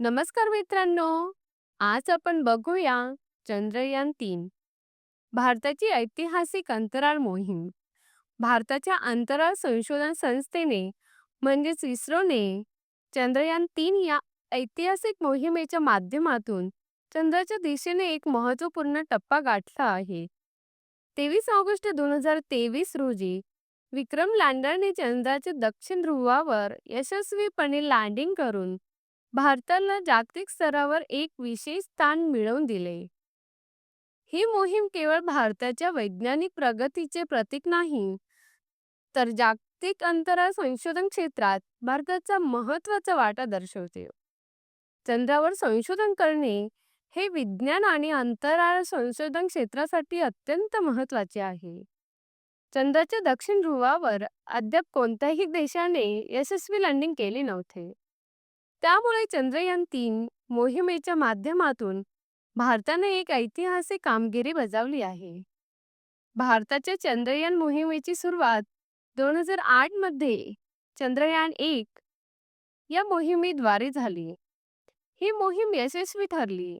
नमस्कार मित्रांनो. आज आपण बघूया चंद्रयान तीन. भारताची ऐतिहासिक अंतराळ मोहीम. भारताच्या अंतराळ संशोधन संस्थेने म्हणजेच इस्रोने चंद्रयान तीन या ऐतिहासिक मोहिमेच्या माध्यमातून चंद्राच्या दिशेने एक महत्त्वपूर्ण टप्पा गाठला आहे. तेवीस ऑगस्ट दोन हजार तेवीस रोजी विक्रम लँडरने चंद्राच्या दक्षिण ध्रुवावर यशस्वीपणे लँडिंग करून भारताला जागतिक स्तरावर एक विशेष स्थान मिळवून दिले. ही मोहीम केवळ भारताच्या वैज्ञानिक प्रगतीचे प्रतीक नाही तर जागतिक अंतराळ संशोधन क्षेत्रात भारताचा महत्त्वाचा वाटा दर्शवते. चंद्रावर संशोधन करणे हे विज्ञान आणि अंतराळ संशोधन क्षेत्रासाठी अत्यंत महत्त्वाचे आहे. चंद्राच्या दक्षिण ध्रुवावर अद्याप कोणत्याही देशाने यशस्वी लँडिंग केले नव्हते. त्यामुळे चंद्रयान तीन मोहिमेच्या माध्यमातून भारताने एक ऐतिहासिक कामगिरी बजावली आहे. भारताच्या चंद्रयान मोहिमेची सुरुवात दोन हजार आठमध्ये चंद्रयान एक या मोहिमेद्वारे झाली. ही मोहीम यशस्वी ठरली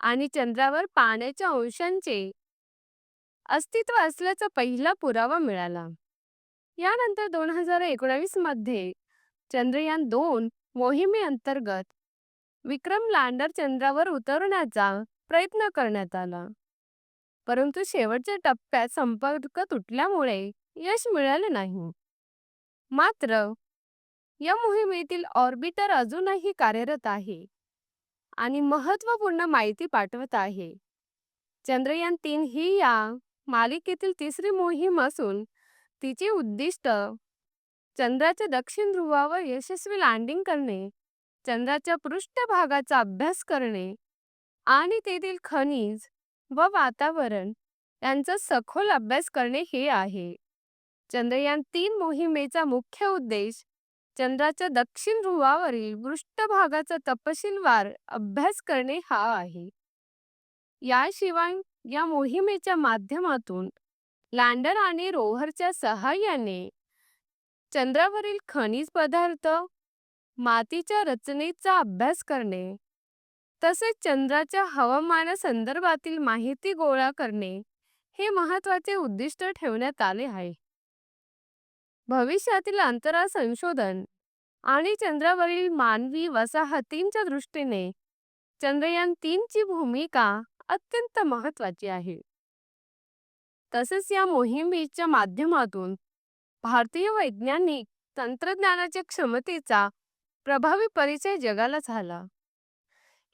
आणि चंद्रावर पाण्याच्या अंशांचे अस्तित्व असल्याचा पहिला पुरावा मिळाला. यानंतर दोन हजार एकोणावीसमध्ये चंद्रयान दोन मोहिमेअंतर्गत विक्रम लँडर चंद्रावर उतरवण्याचा प्रयत्न करण्यात आला. परंतु शेवटच्या टप्प्यात संपर्क तुटल्यामुळे यश मिळाले नाही. मात्र या मोहिमेतील ऑर्बिटर अजूनही कार्यरत आहे आणि महत्त्वपूर्ण माहिती पाठवत आहे. चंद्रयान तीन ही या मालिकेतील तिसरी मोहीम असून तिचे उद्दिष्ट चंद्राच्या दक्षिण ध्रुवावर यशस्वी लँडिंग करणे चंद्राच्या पृष्ठभागाचा अभ्यास करणे आणि तेथील खनिज व वातावरण यांचा सखोल अभ्यास करणे हे आहे. चंद्रयान तीन मोहिमेचा मुख्य उद्देश चंद्राच्या दक्षिण ध्रुवावरील पृष्ठभागाचा तपशीलवार अभ्यास करणे हा आहे. याशिवाय या मोहिमेच्या माध्यमातून लँडर आणि रोव्हरच्या सहाय्याने चंद्रावरील खनिज पदार्थ मातीच्या रचनेचा अभ्यास करणे तसेच चंद्राच्या हवामानासंदर्भातील माहिती गोळा करणे हे महत्त्वाचे उद्दिष्ट ठेवण्यात आले आहे. भविष्यातील अंतराळ संशोधन आणि चंद्रावरील मानवी वसाहतींच्या दृष्टीने चंद्रयान तीनची भूमिका अत्यंत महत्वाची आहे. तसेच या मोहिमेच्या माध्यमातून भारतीय वैज्ञानिक तंत्रज्ञानाच्या क्षमतेचा प्रभावी परिचय जगाला झाला.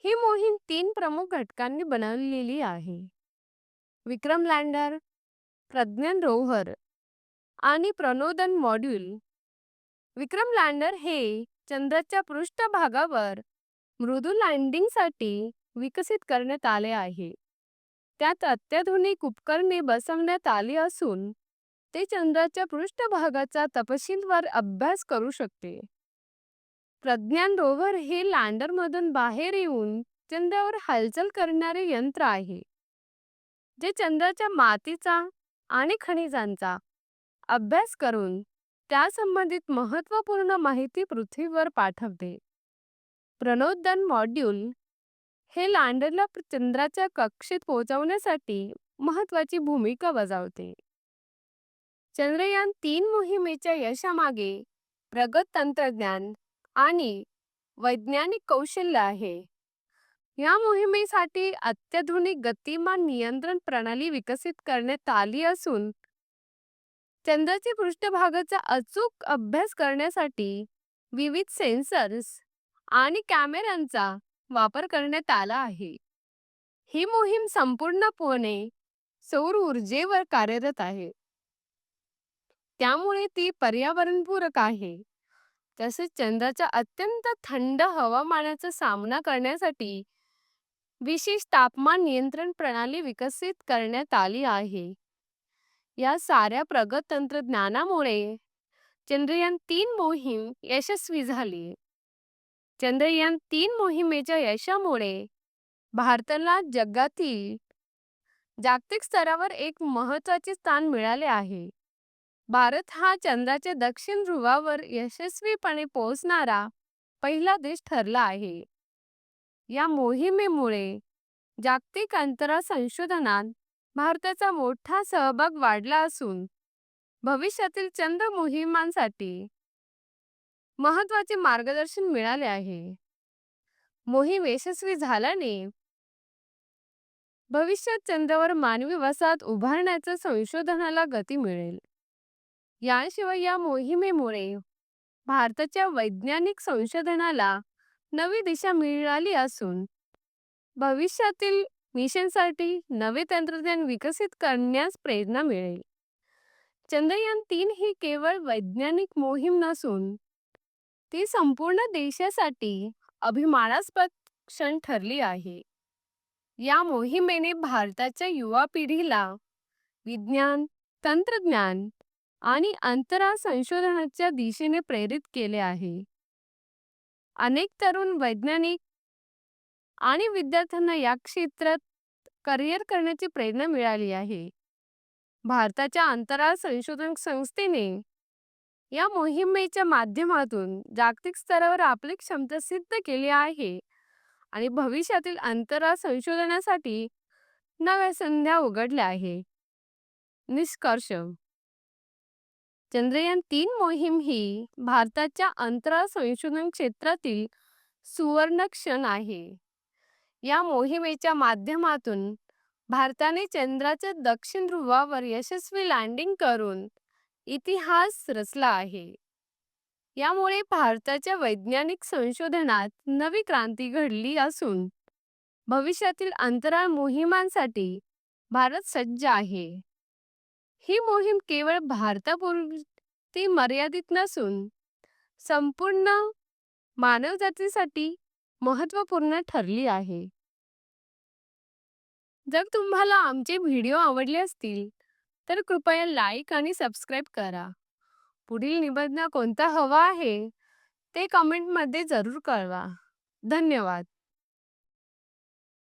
ही मोहीम तीन प्रमुख घटकांनी बनवलेली आहे. विक्रम लँडर प्रज्ञान रोव्हर आणि प्रणोदन मॉड्यूल. विक्रम लँडर हे चंद्राच्या पृष्ठभागावर मृदू लँडिंगसाठी विकसित करण्यात आले आहे. त्यात अत्याधुनिक उपकरणे बसवण्यात आली असून ते चंद्राच्या पृष्ठभागाचा तपशीलवार अभ्यास करू शकते. प्रज्ञान रोव्हर हे लँडरमधून बाहेर येऊन चंद्रावर हालचाल करणारे यंत्र आहे. जे चंद्राच्या मातीचा आणि खनिजांचा अभ्यास करून त्यासंबंधित महत्त्वपूर्ण माहिती पृथ्वीवर पाठवते. प्रणोदन मॉड्यूल हे लँडरला चंद्राच्या कक्षेत पोहोचवण्यासाठी महत्त्वाची भूमिका बजावते. चंद्रयान तीन मोहिमेच्या यशामागे प्रगत तंत्रज्ञान आणि वैज्ञानिक कौशल्य आहे. या मोहिमेसाठी अत्याधुनिक गतिमान नियंत्रण प्रणाली विकसित करण्यात आली असून चंद्राच्या पृष्ठभागाचा अचूक अभ्यास करण्यासाठी विविध सेन्सर्स आणि कॅमेऱ्यांचा वापर करण्यात आला आहे. ही मोहीम संपूर्णपणे सौर ऊर्जेवर कार्यरत आहे. त्यामुळे ती पर्यावरणपूरक आहे. तसेच चंद्राच्या अत्यंत थंड हवामानाचा सामना करण्यासाठी विशेष तापमान नियंत्रण प्रणाली विकसित करण्यात आली आहे. या साऱ्या प्रगत तंत्रज्ञानामुळे चंद्रयान तीन मोहीम यशस्वी झाली. चंद्रयान तीन मोहिमेच्या यशामुळे भारताला जगातील जागतिक स्तरावर एक महत्त्वाचे स्थान मिळाले आहे. भारत हा चंद्राच्या दक्षिण ध्रुवावर यशस्वीपणे पोहोचणारा पहिला देश ठरला आहे. या मोहिमेमुळे जागतिक अंतराळ संशोधनात भारताचा मोठा सहभाग वाढला असून भविष्यातील चंद्र मोहिमांसाठी महत्त्वाचे मार्गदर्शन मिळाले आहे. मोहीम यशस्वी झाल्याने भविष्यात चंद्रावर मानवी वसाहत उभारण्याच्या संशोधनाला गती मिळेल. याशिवाय या मोहिमेमुळे भारताच्या वैज्ञानिक संशोधनाला नवी दिशा मिळाली असून भविष्यातील मिशनसाठी नवे तंत्रज्ञान विकसित करण्यास प्रेरणा मिळेल. चंद्रयान तीन ही केवळ वैज्ञानिक मोहीम नसून ती संपूर्ण देशासाठी अभिमानास्पद क्षण ठरली आहे. या मोहिमेने भारताच्या युवा पिढीला विज्ञान तंत्रज्ञान आणि अंतराळ संशोधनाच्या दिशेने प्रेरित केले आहे. अनेक तरुण वैज्ञानिक आणि विद्यार्थ्यांना या क्षेत्रात करिअर करण्याची प्रेरणा मिळाली आहे. भारताच्या अंतराळ संशोधन संस्थेने या मोहिमेच्या माध्यमातून जागतिक स्तरावर आपली क्षमता सिद्ध केली आहे आणि भविष्यातील अंतराळ संशोधनासाठी नव्या संध्या उघडल्या आहे. निष्कर्ष चंद्रयान तीन मोहीम ही भारताच्या अंतराळ संशोधन क्षेत्रातील सुवर्ण क्षण आहे. या मोहिमेच्या माध्यमातून भारताने चंद्राच्या दक्षिण ध्रुवावर यशस्वी लँडिंग करून इतिहास रचला आहे. यामुळे भारताच्या वैज्ञानिक संशोधनात नवी क्रांती घडली असून भविष्यातील अंतराळ मोहिमांसाठी भारत सज्ज आहे. ही मोहीम केवळ भारतापुरती मर्यादित नसून संपूर्ण मानवजातीसाठी महत्त्वपूर्ण ठरली आहे. जर तुम्हाला आमचे व्हिडिओ आवडले असतील तर कृपया लाईक आणि सबस्क्राईब करा. पुढील निबंध कोणता हवा आहे ते कमेंटमध्ये जरूर कळवा. धन्यवाद.